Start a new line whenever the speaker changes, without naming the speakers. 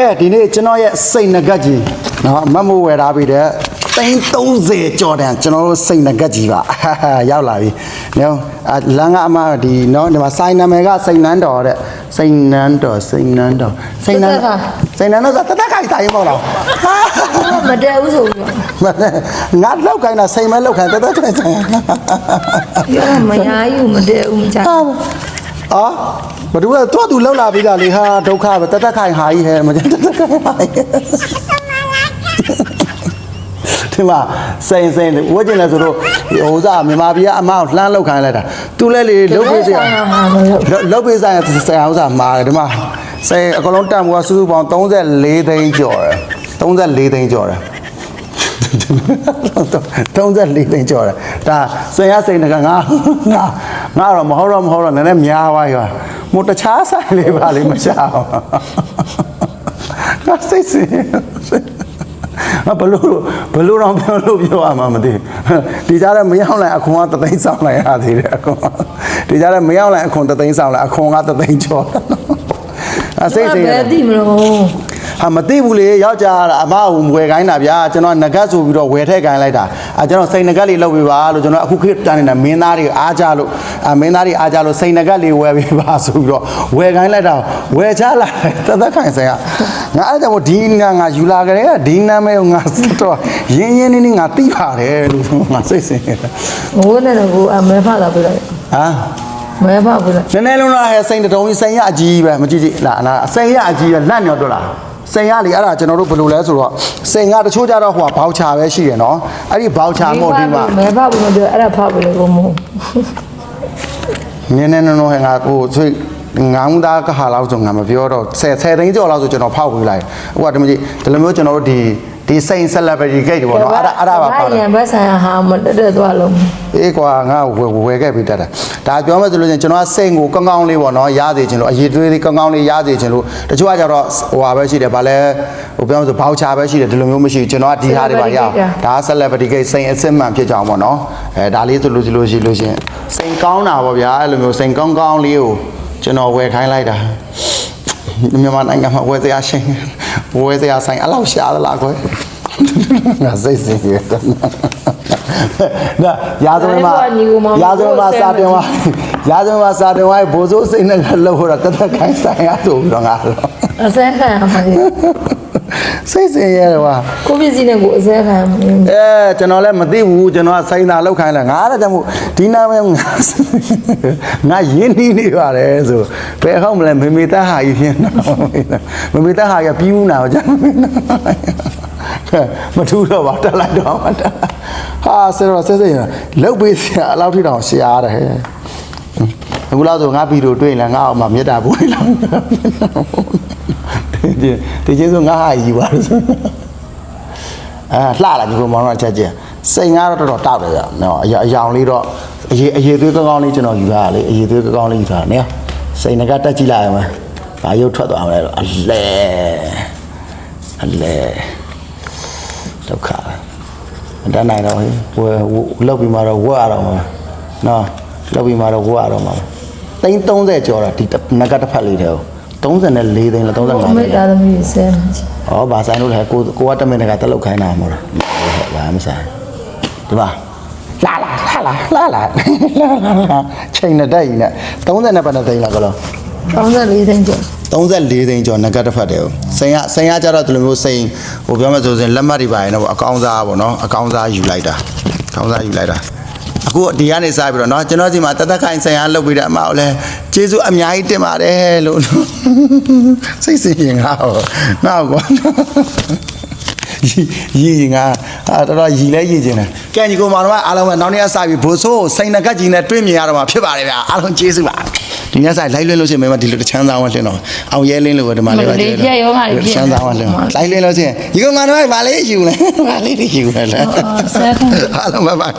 ကဲဒီနေ့ကျွန်တော်ရဲ့စိတ်ငကတ်ကြီးနော်မတ်မိုးဝယ်ထားပြီးတဲ့330ကျော်တန်ကျွန်တော်တို့စိတ်ငကတ်ကြီးပါရောက်လာပြီနော်အလန်ကအမဒီနော်ဒီမှာစိုင်းနာမည်ကစိတ်နန်းတော်တဲ့စိတ်နန်းတော်စိတ်နန်းတော်စိတ်နန်းစိတ်နန်းတော်ဆိုတသက်ခိုင်ဆိုင်မဟုတ်လား
မတည့်ဘူးဆိုပြီး
မနဲ့ငါလောက်ခိုင်းတာစိတ်မဲလောက်ခိုင်းတသက်ခိုင်ဆိုင်
ပြောမညာယူမတည့်ဘူးမချ
အာဘ ဒူကတော့သူလောက်လာပြီးတာလေဟာဒုက္ခပဲတသက်ခိုင်ဟာကြီးဟဲ့မကျတသက်ခိုင်ဟာကြီးဒီမှာစိန်စိန်ဝတ်ကျင်လဲဆိုတော့ဟိုစားမြန်မာပြည်ကအမကိုလှမ်းလောက်ခိုင်းလိုက်တာသူလဲလေလုတ်ပေးစရာ
မှာမလို့
လုတ်ပေးဆိုင်ဆရာဥစားမာတယ်ဒီမှာစိန်အကလုံးတန်ဘူးကစုစုပေါင်း34သိန်းကျော်တယ်34သိန်းကျော်တယ် 34သိန်းကျော်တယ်ဒါစိန်ရစိန်တကငါငါငါတော့မဟုတ်တော့မဟုတ်တော့နည်းနည်းများသွားပြီပါမို့တခြားဆိုင်လေးပါလေမရှာအောင်ငါစိတ်စင်အဘလို့ဘလို့တော့ပြောလို့ပြောရမှာမသိဘူးဒီကြားထဲမရောက်လိုက်အခွန်ကသသိန်းဆောင်လိုက်ရသေးတယ်အခွန်ဒီကြားထဲမရောက်လိုက်အခွန်သသိန်းဆောင်လိုက်အခွန်ကသသိန်းကျော်အစိတ်စိတ်
ဘယ်သိမလို့
ဟာမသိဘူးလေယောက်ျားအမအုံဝယ်ခိုင်းတာဗျာကျွန်တော်ငကတ်ဆိုပြီးတော့ဝယ်ထည့်ခိုင်းလိုက်တာအဲကျွန်တော်စိန်ငကတ်လေးလုပ်ပေးပါလို့ကျွန်တော်အခုခေတ်တန်းနေတာမင်းသားတွေအားကြလို့အမင်းသားတွေအားကြလို့စိန်ငကတ်လေးဝယ်ပေးပါဆိုပြီးတော့ဝယ်ခိုင်းလိုက်တာဝယ်ချလာတသက်ခိုင်ဆိုင်ကငါအဲ့ဒါကြောင့်ဒီနာငါယူလာကြတဲ့ဒီနာမဲကိုငါစတော့ရင်းရင်းနေနေငါသိပါတယ်လို့ငါစိတ်ဆင်းနေတာ
မိုးနဲ့တော့ကိုအမဲဖတာပြလိုက်
ဟာ
မဲဖပြလိုက်
နည်းနည်းလုံးလားဟဲ့စိန်တုံးကြီးစိန်ရအကြီးပဲမကြည့်ကြည့်လားလားစိန်ရအကြီးပဲလက်ညော်တော့လား စိန်ရလေအဲ့ဒါကျွန်တော်တို့ဘယ်လိုလဲဆိုတော့စိန်ကတချို့ကြတော့ဟိုဘောက်ချာပဲရှိတယ်နော်အဲ့ဒီဘောက်ချာမို့ဒီမှာ
မဲဖဘူးမပြောအဲ့ဒါဖပြလိုက်ကိုမိုး
နည်းနည်းနော်ဟဲ့ငါဟိုဆွေငါးဦးသားကဟာလောက်ဆိုငါမပြောတော့10 10သိန်းကျော်လောက်ဆိုကျွန်တော်ဖောက်ပေးလိုက်ဟိုကဒီမကြီးဒီလိုမျိုးကျွန်တော်တို့ဒီ ဒီစိန် celebrity gate ပေါ့နော်အဲ့ဒါအဲ့ဒါပါပါ
ရန်ဘက်ဆိုင်ဟာမတက်တက်သွားလုံး
အေးကွာငါဝယ်ဝယ်ခဲ့ပြီးတက်တာဒါပြောမှဆိုလို့ချင်းကျွန်တော်ကစိတ်ကိုကောင်းကောင်းလေးပေါ့နော်ရစေချင်လို့အရေးသွေးလေးကောင်းကောင်းလေးရစေချင်လို့တချို့ကကြတော့ဟိုဟာပဲရှိတယ်ဗာလဲဟိုပြောမှဆိုဘောက်ချာပဲရှိတယ်ဒီလိုမျိုးမရှိဘူးကျွန်တော်ကဒီဟာတွေပါရအောင်ဒါ celebrity gate စိတ်အစစ်မှန်ဖြစ်ကြအောင်ပေါ့နော်အဲဒါလေးဆိုလို့ရှိလို့ရှိလို့ချင်းစိတ်ကောင်းတာပေါ့ဗျာအဲ့လိုမျိုးစိတ်ကောင်းကောင်းလေးကိုကျွန်တော်ဝယ်ခိုင်းလိုက်တာ မြန်မာနိုင်ငံမှာဝယ်စရာရှိဝယ်စရာဆိုင်အဲ့လောက်ရှားသလားကွယ်ငါစိတ်စင်ရတယ်ဒါရာဇဝင်မှာရာဇဝင်မှာစာတင်ဝါရာဇဝင်မှာစာတင်ဝါဘိုးစိုးစိတ်နဲ့လှုပ်ဟောတာတသက်ခိုင်းဆိုင်ရဆိုပြီးတော့ငါတော့
အစဲခံရမှာ
စိတ်စင်ရတယ်ကွာ
ကိုပစ္စည်းနဲ့ကိုအစဲခံရမှာ
အဲကျွန်တော်လည်းမသိဘူးကျွန်တော်ကဆိုင်သာလောက်ခိုင်းလာငါလည်းတမို့ဒီနာမည်ငါငါရင်းနှီးနေပါတယ်ဆိုဘယ်ဟုတ်မလဲမေမေတဟာကြီးဖြစ်နေမေမေတဟာကြီးပြီးဦးနာတော့ကြာမထူးတော့ပါတက်လိုက်တော့မှတက်ဟာဆရာဆက်ဆက်ရလောက်ပေးစရာအလောက်ထိတောင်ရှားတယ်ဟဲ့အခုလောက်ဆိုငါဗီဒီယိုတွေ့ရင်လည်းငါအောင်မှမေတ္တာပို့လိုက်လောက် ဒီဒီကျေးဇူးငါဟာကြီးပါလို့ဆိုအဲလှလာဒီကောင်မောင်တော့ချက်ချင်းစိတ်ငါတော့တော်တော်တောက်တယ်ဗျနော်အရာအယောင်လေးတော့အရေးအရေးသွေးကောင်းကောင်းလေးကျွန်တော်ယူထားတာလေအရေးသွေးကောင်းကောင်းလေးယူထားတာနော်စိတ်ငကတက်ကြည့်လိုက်ရမယ်ဘာရုပ်ထွက်သွားမလဲတော့အလဲအလဲဒုက္ခမတတ်နိုင်တော့ဟိုဝယ်လောက်ပြီးမှတော့ဝတ်ရတော့မှာနော်လောက်ပြီးမှတော့ဝတ်ရတော့မှာသိန်း30ကျော်တာဒီငကတစ်ဖက်လေးတဲ့ 34သိန်းလား35သိန်း
လားတာသမီးဆယ်
ဩဘာဆိုင်လို့လဲကိုကိုကတမင်တကတက်လောက်ခိုင်းတာမဟုတ်လားဟုတ်ပါမဆိုင်ဒီပါလာလာလာလာလာလာချိန်နဲ့တိုက်နဲ့30နဲ့ပတ်နဲ့သိန်းလားကလော
34သိန်းကျော်
34သိန်းကျော်ငကတ်တစ်ဖက်တည်းဟုတ်စိန်ကစိန်ကကြတော့ဒီလိုမျိုးစိန်ဟိုပြောမှဆိုရင်လက်မှတ်တွေပါရင်တော့အကောင်စားပေါ့နော်အကောင်စားယူလိုက်တာအကောင်စားယူလိုက်တာ အခုဒီကနေစပြီးတော့เนาะကျွန်တော်ဒီမှာတသက်ခိုင်ဆိုင်အားလုပ်ပြီးတဲ့အမကိုလည်းကျေးဇူးအများကြီးတင်ပါတယ်လို့စိတ်စင်ရင်ငါ့ဟောငါ့ကွာ ရီရီငါအာတော်တော်ရီလဲရီကျင်တယ်ကဲညီကိုမောင်တို့ကအားလုံးပဲနောက်နေ့ကစပြီးဘိုးဆိုးစိန်နကတ်ကြီးနဲ့တွေ့မြင်ရတော့မှာဖြစ်ပါတယ်ဗျာအားလုံးကျေးဇူးပါဒီနေ့စလိုက်လွှင့်လို့ရှိရင်မင်းမဒီလိုတချမ်းသာဝတ်လင်းတော့အောင်ရဲလင်းလို့ပဲဒီမှာလေးပါချမ်းသာဝတ်လင်းလိုက်လင်းလို့ရှိရင်ညီကိုမောင်တို့ကဗာလေးယူလဲဗာလေးတွေယူလဲ
ဆဲခံ
အားလုံးပဲပါ